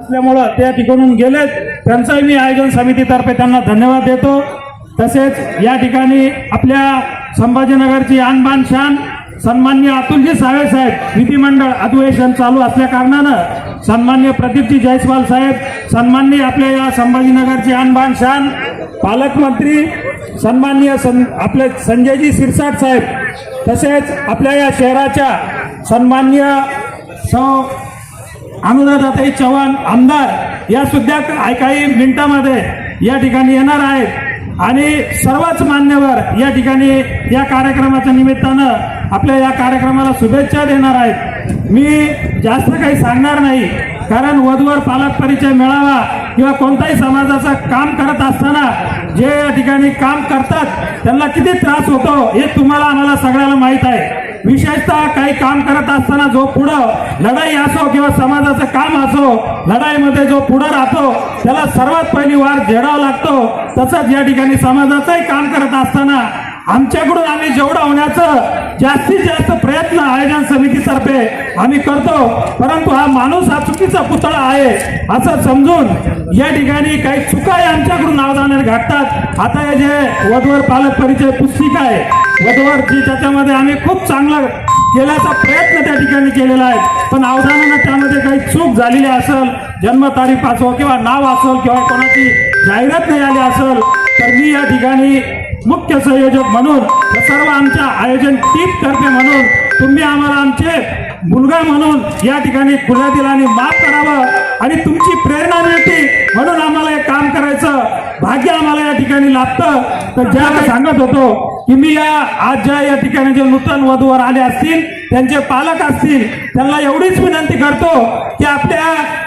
असल्यामुळं त्या ठिकाणून गेलेत. त्यांचाही मी आयोजन समितीतर्फे त्यांना धन्यवाद देतो. तसेच या ठिकाणी आपल्या संभाजीनगरची आणबान शान सन्मान्य अतुलजी सावे साहेब विधिमंडळ अधिवेशन चालू असल्या कारणानं सन्मान्य प्रदीपजी जयस्वाल साहेब सन्मान्य आपल्या या संभाजीनगरची आणबाण शान पालकमंत्री सन्मान्य सं आपले संजयजी सिरसाट साहेब तसेच आपल्या या शहराच्या सन्मान्य सौ अनुराधाताई चव्हाण आमदार या सुद्धा काही मिनिटामध्ये या ठिकाणी येणार आहेत. आणि सर्वच मान्यवर या ठिकाणी या कार्यक्रमाच्या निमित्तानं आपल्या या कार्यक्रमाला शुभेच्छा देणार आहेत. मी जास्त काही सांगणार नाही कारण वधूवर पालक परिचय मिळावा किंवा कोणताही समाजाचं काम करत असताना जे या ठिकाणी काम करतात त्यांना किती त्रास होतो हे तुम्हाला आम्हाला सगळ्याला माहीत आहे. विशेषतः काही काम करत असताना जो पुढं लढाई असो किंवा समाजाचं काम असो लढाईमध्ये जो पुढं राहतो त्याला सर्वात पहिली वार झेडावा लागतो. तसंच या ठिकाणी समाजाचंही काम करत असताना आमच्याकडून आम्ही जेवढं होण्याचं जास्तीत जास्त प्रयत्न आयोजन समितीतर्फे आम्ही करतो परंतु हा माणूस हा चुकीचा पुतळा आहे असं समजून या ठिकाणी काही चुकाही आमच्याकडून नावदानाने घाटतात आता हे जे वधवर पालक परिचय पुस्तिका आहे वधवर जी त्याच्यामध्ये आम्ही खूप चांगलं केल्याचा प्रयत्न त्या ठिकाणी केलेला आहे. पण अवधानानं त्यामध्ये काही चूक झालेली असेल जन्मतारीख असो किंवा नाव असेल किंवा कोणाची जाहिरात नाही आली असेल तर मी या ठिकाणी मुख्य संयोजक म्हणून व सर्व आमच्या आयोजन टीम तर्फे म्हणून तुम्ही आम्हाला आमचे मुलगा म्हणून या ठिकाणी खुल्या दिलाने माफ करावं आणि तुमची प्रेरणा मिळते म्हणून आम्हाला हे काम करायचं. भाग्य आम्हाला या ठिकाणी लाभतं. तर ज्या सांगत होतो की मी या आज ज्या या ठिकाणी जे नूतन वधूवर आले असतील त्यांचे पालक असतील त्यांना एवढीच विनंती करतो की आपल्या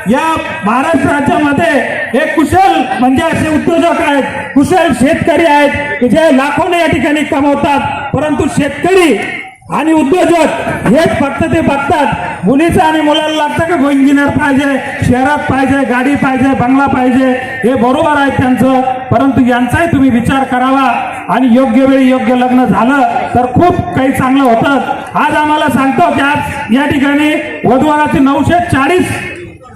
या महाराष्ट्र राज्यामध्ये हे कुशल म्हणजे असे उद्योजक आहेत कुशल शेतकरी आहेत की जे लाखोने या ठिकाणी कमवतात परंतु शेतकरी आणि उद्योजक हेच फक्त ते बघतात. मुलीचं आणि मुलाला लागतं का इंजिनियर पाहिजे शहरात पाहिजे गाडी पाहिजे बंगला पाहिजे? हे बरोबर आहे त्यांचं परंतु यांचाही तुम्ही विचार करावा. आणि योग्य वेळी योग्य लग्न झालं तर खूप काही चांगलं होतं. आज आम्हाला सांगतो की आज या ठिकाणी वधूवराची नऊशे चाळीस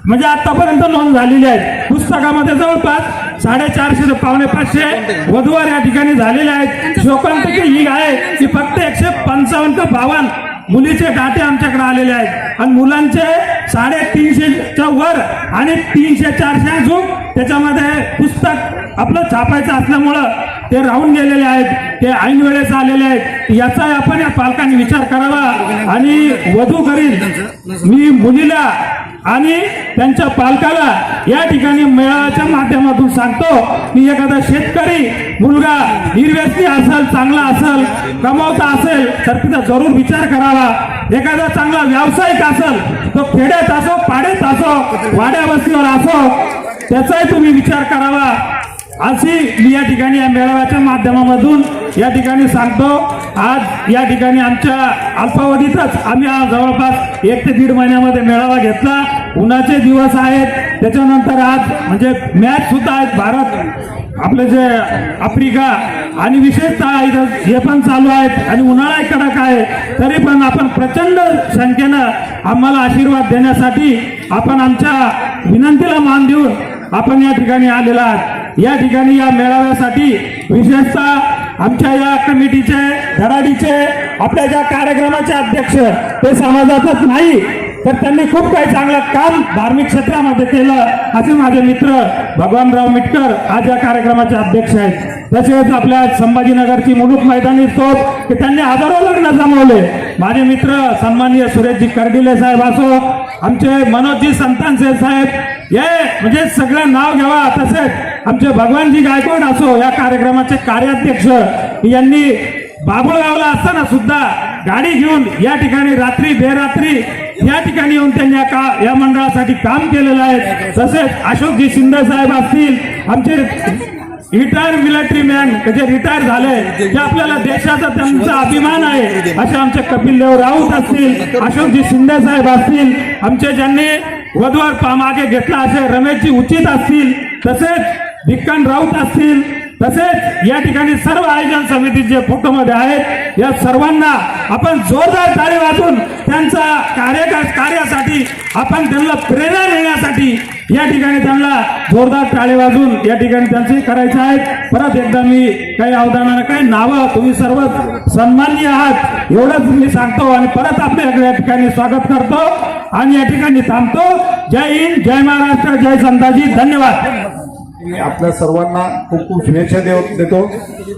म्हणजे आतापर्यंत नोंद झालेली आहे. पुस्तकामध्ये जवळपास साडेचारशे ते पावणे पाचशे वधूवर या ठिकाणी झालेले आहेत. शोकांतिकी ही आहे की फक्त एकशे पंचावन्न ते बावन्न मुलीचे डाटे आमच्याकडे आलेले आहेत. आणि मुलांचे साडेतीनशेच्या वर आणि तीनशे चारशे अजून त्याच्यामध्ये पुस्तक आपलं छापायचं असल्यामुळं ते राहून गेलेले आहेत ते ऐन वेळेस आलेले आहेत. याचाही आपण या पालकांनी विचार करावा. आणि वधू करील मी मुलीला आणि त्यांच्या पालकाला या ठिकाणी मेळाव्याच्या माध्यमातून सांगतो. की एखादा शेतकरी मुलगा निर्व्यसनी असेल चांगला असेल कमावता असेल तर तिचा जरूर विचार करावा. एखादा चांगला व्यावसायिक असेल तो खेड्यात असो पाड्यात असो वाड्यावस्तीवर असो त्याचाही तुम्ही विचार करावा. अशी मी या ठिकाणी या मेळाव्याच्या माध्यमामधून या ठिकाणी सांगतो. आज या ठिकाणी आमच्या अल्पावधीतच आम्ही आज जवळपास एक ते दीड महिन्यामध्ये मेळावा घेतला. उन्हाचे दिवस आहेत. त्याच्यानंतर आज म्हणजे मॅच सुद्धा आहेत. भारत आपले जे आफ्रिका आणि विशेषतः इथं हे पण चालू आहेत. आणि उन्हाळा कडक आहे. तरी पण आपण प्रचंड संख्येनं आम्हाला आशीर्वाद देण्यासाठी आपण आमच्या विनंतीला मान देऊन आपण या ठिकाणी आलेला आहात. या ठिकाणी या मेळाव्यासाठी विशेषतः आमच्या या कमिटीचे धडाडीचे आपल्या ज्या कार्यक्रमाचे अध्यक्ष ते समाजातच नाही तर त्यांनी खूप काही चांगलं काम धार्मिक क्षेत्रामध्ये केलं. असे माझे मित्र भगवानराव मिटकर आज या कार्यक्रमाचे अध्यक्ष आहेत. तसेच आपल्या संभाजीनगरची मुलूक मैदानी तोप की त्यांनी हजारो लग्न जमवले. माझे मित्र सन्माननीय सुरेशजी कर्डिले साहेब असो आमचे मनोजजी संतानसे साहेब हे म्हणजे सगळं नाव घ्यावा तसेच आमचे भगवानजी गायकवाड असो या कार्यक्रमाचे कार्याध्यक्ष यांनी बाबुळगावला असताना सुद्धा गाडी घेऊन या ठिकाणी रात्री बेरात्री या ठिकाणी येऊन त्यांनी का या मंडळासाठी काम केलेलं आहे. तसेच अशोकजी शिंदे साहेब असतील आमचे रिटायर मिलिटरी मॅन जे रिटायर झाले जे आपल्याला देशाचा त्यांचा अभिमान आहे असे आमचे कपिल देव राऊत असतील अशोकजी शिंदे साहेब असतील आमचे ज्यांनी वधवर पा- मागे घेतला असे रमेशजी उचित असतील तसेच भिक्कन राऊत असतील तसेच या ठिकाणी सर्व आयोजन समितीचे फोटोमध्ये आहेत या सर्वांना आपण जोरदार टाळी वाजून त्यांचा कार्य कार्यासाठी आपण त्यांना प्रेरणा देण्यासाठी या ठिकाणी त्यांना जोरदार टाळी वाजून या ठिकाणी त्यांचे करायचे आहेत परत एकदा मी काही अवधानानं काही नावं तुम्ही सर्व सन्माननीय आहात एवढंच मी सांगतो आणि परत आपल्याकडे या ठिकाणी स्वागत करतो. आणि या ठिकाणी थांबतो. जय हिंद जय महाराष्ट्र जय संताजी. धन्यवाद. मी आपल्या सर्वांना खूप खूप शुभेच्छा देव देतो.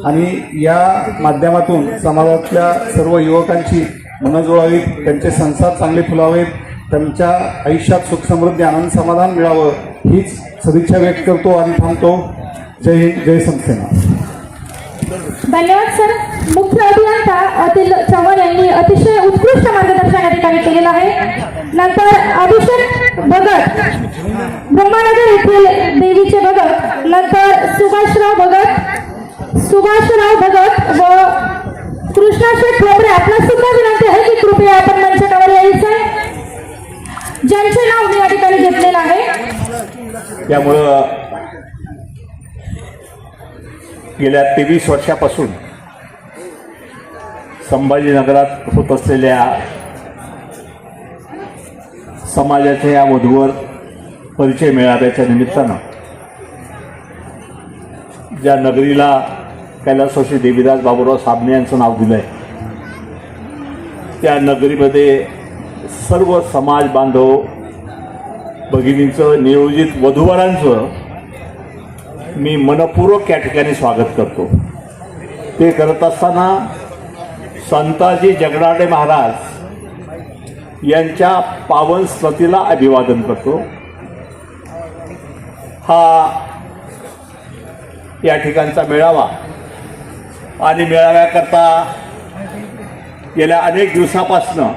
आणि या माध्यमातून समाजातल्या सर्व युवकांची मनं जुळावीत त्यांचे संसार चांगले फुलावेत त्यांच्या आयुष्यात सुख समृद्धी आनंद समाधान मिळावं हीच सदिच्छा व्यक्त करतो आणि थांबतो. जय हिंद जय संस्थेना. धन्यवाद सर. मुख्य अभियंता यांनी अतिशय उत्कृष्ट मार्गदर्शन या ठिकाणी केलेलं आहे. नंतर अभिषेक भगत ब्रह्मानगर येथील देवीचे भगत नंतर सुभाषराव भगत सुभाषराव भगत व कृष्णाशेठ ठोंबरे आपला सुद्धा विनंती आहे की कृपया आपण मंचकावर यायचं आहे. ज्यांचे नाव मी या ठिकाणी घेतलेलं आहे. त्यामुळं गेल्या तेवीस वर्षापासून संभाजीनगरात होत असलेल्या समाजाच्या या वधूवर परिचय मिळाव्याच्या निमित्तानं ज्या नगरीला कैलासवासी देवीदास बाबूराव साबणे यांचं नाव दिलं आहे त्या नगरीमध्ये सर्व समाज बांधव भगिनींचं नियोजित वधूवरांचं मी मनपूर्वक या ठिकाणी स्वागत करतो. ते करत असताना संताजी जगनाडे महाराज यांच्या पावन स्मृतीला अभिवादन करतो. हा या ठिकाणचा मेळावा आणि मेळाव्याकरता गेल्या अनेक दिवसापासनं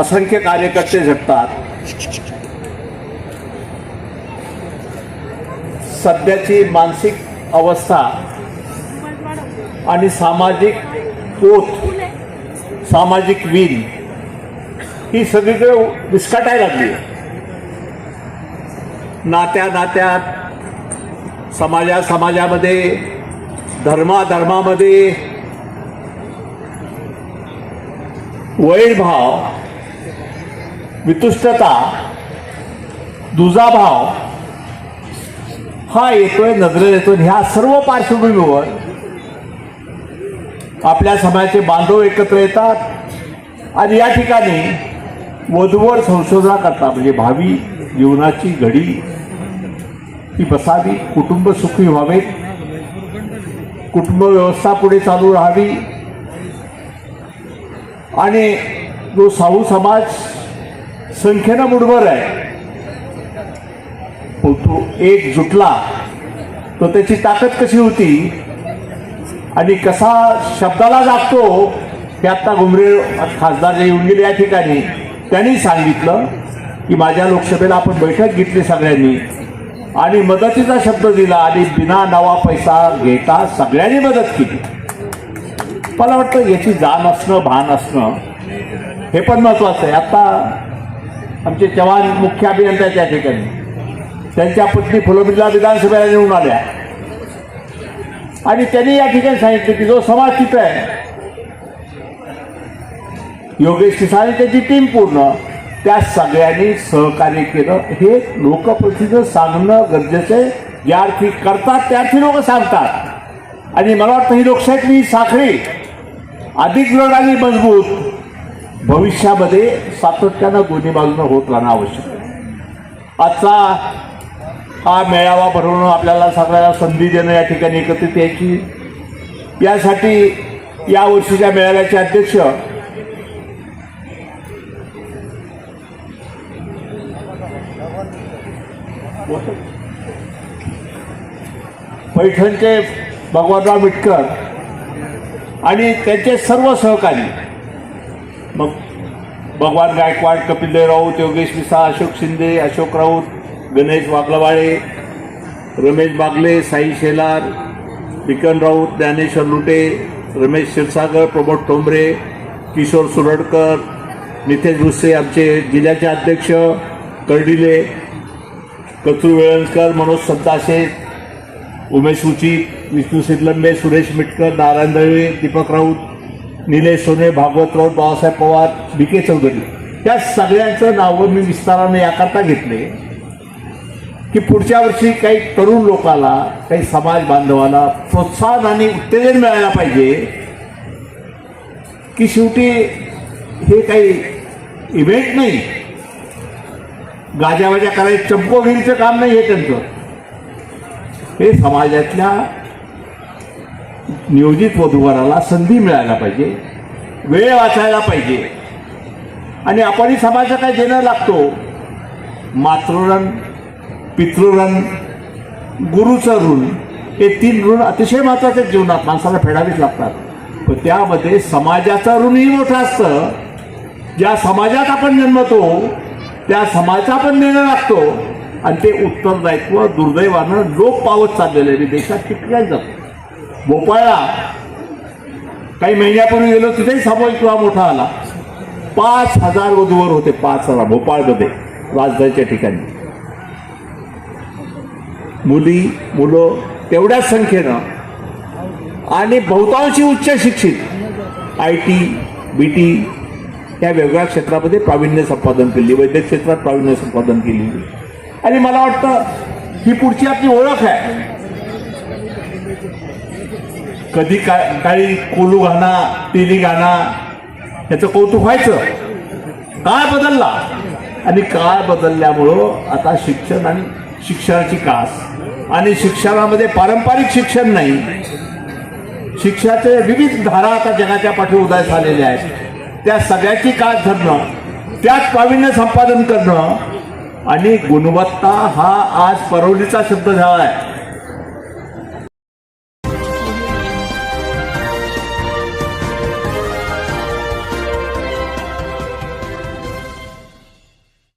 असंख्य कार्यकर्ते झटतात सध्याची मानसिक अवस्था आणि सामाजिक पोत सामाजिक वीर ही सगळीकडे विस्कटायला लागली. नात्या नात्यात समाजा समाजामध्ये धर्माधर्मामध्ये वैरभाव वितुष्टता दुजाभाव हा येतोय नजरेत येतोय ह्या सर्व पार्श्वभूमीवर आपल्या समाजाचे बांधव एकत्र येतात. आणि या ठिकाणी वधूवर संशोधना करता म्हणजे भावी जीवनाची घडी ती बसावी कुटुंब सुखी व्हावेत कुटुंब व्यवस्था पुढे चालू राहावी. आणि जो साहू समाज संख्येनं मुठभर आहे तो तो एक जुटला तो त्याची ताकद कशी होती? आणि कसा शब्दाला जागतो हे आत्ता घुमरे खासदार जे येऊन गेले या ठिकाणी त्यांनी सांगितलं की माझ्या लोकसभेला आपण बैठक घेतली सगळ्यांनी. आणि मदतीचा शब्द दिला आणि बिना नवा पैसा घेता सगळ्यांनी मदत केली. मला वाटतं याची जाण असणं भान असणं हे पण महत्त्वाचं आहे. आत्ता आमचे जवान मुख्य अभियंता त्या ठिकाणी. त्यांच्या पत्नी फुलबिला विधानसभेला निवडून आल्या. आणि त्यांनी या ठिकाणी सांगितलं की जो समाज तिथं आहे योगेश किसाने त्याची टीम पूर्ण त्या सगळ्यांनी सहकार्य केलं. हे लोकप्रसिद्ध सांगणं गरजेचं आहे. ज्या अर्थी करतात त्या अर्थी लोक सांगतात. आणि मला वाटतं ही लोकशाहीतली साखळी अधिक दृढ आणि मजबूत भविष्यामध्ये सातत्यानं दोन्ही बाजूनं होत राहणं आवश्यक आहे. आजचा हा मेळावा भरवणं आपल्याला सगळ्याला संधी देणं या ठिकाणी एकत्रित यायची. यासाठी या वर्षीच्या मेळाव्याचे अध्यक्ष पैठणचे भगवानराव मिटकर आणि त्यांचे सर्व सहकारी मग भगवान गायकवाड कपिलदेव राऊत योगेश मिसा अशोक शिंदे अशोक राऊत गणेश वाकलवाळे रमेश बागले साई शेलार विकन राऊत ज्ञानेश्वर लुटे रमेश क्षीरसागर प्रमोद टोंबरे किशोर सुरडकर नितेश भुसे आमचे जिल्ह्याचे अध्यक्ष कर्डिले कचरू वेळणकर मनोज सत्ताशे उमेश उचित विष्णू सिद्धलंबे सुरेश मिटकर नारायण दळवे दीपक राऊत निलेश सोने भागवत राऊत बाबासाहेब पवार बी के चौधरी. या सगळ्यांचं नावं मी विस्ताराने याकरता घेतले. की पुढच्या वर्षी काही तरुण लोकाला काही समाज बांधवाला प्रोत्साहन आणि उत्तेजन मिळायला पाहिजे की शेवटी हे काही इव्हेंट नाही. गाजावाजा करायचं चंपोगिरीचं काम नाही हे त्यांचं. हे समाजातल्या नियोजित वधूवराला संधी मिळायला पाहिजे वेळ वाचायला पाहिजे. आणि आपणही समाजाला काय देणं लागतो? मातृरण पितृऋण गुरुचं ऋण हे तीन ऋण अतिशय महत्त्वाचे आहेत जीवनात. माणसाला फेडावीच लागतात. पण त्यामध्ये समाजाचं ऋणही मोठं असतं. ज्या समाजात आपण जन्मतो त्या समाजाचा पण निर्णय लागतो. आणि ते उत्तरदायित्व दुर्दैवानं लोप पावत चाललेलं आहे. मी देशात ठिकठिकाणी जातो भोपाळला काही महिन्यापूर्वी गेलो तिथेही सामूहिक विवाह मोठा आला पाच हजार वधूवर होते पाच हजार भोपाळमध्ये राजधानीच्या ठिकाणी. मुली मुलं तेवढ्याच संख्येनं आणि बहुतांशी उच्च शिक्षित आय टी बी टी या वेगवेगळ्या क्षेत्रामध्ये प्रावीण्य संपादन केली वैद्यक क्षेत्रात प्रावीण्य संपादन केली. आणि मला वाटतं ही पुढची आपली ओळख आहे. कधी का काही कोलू गाणा टिली गाणा याचं कौतुक व्हायचं. काळ बदलला. आणि काळ बदलल्यामुळं आता शिक्षण आणि शिक्षणाची कास आणि शिक्षणामध्ये पारंपरिक शिक्षण नाही. शिक्षणाचे विविध धारा आता जगाच्या पाठी उदय झालेल्या आहेत. त्या सगळ्याची काळ धरणं त्यात प्रावीण्य संपादन करणं आणि गुणवत्ता हा आज परवलीचा शब्द झाला आहे.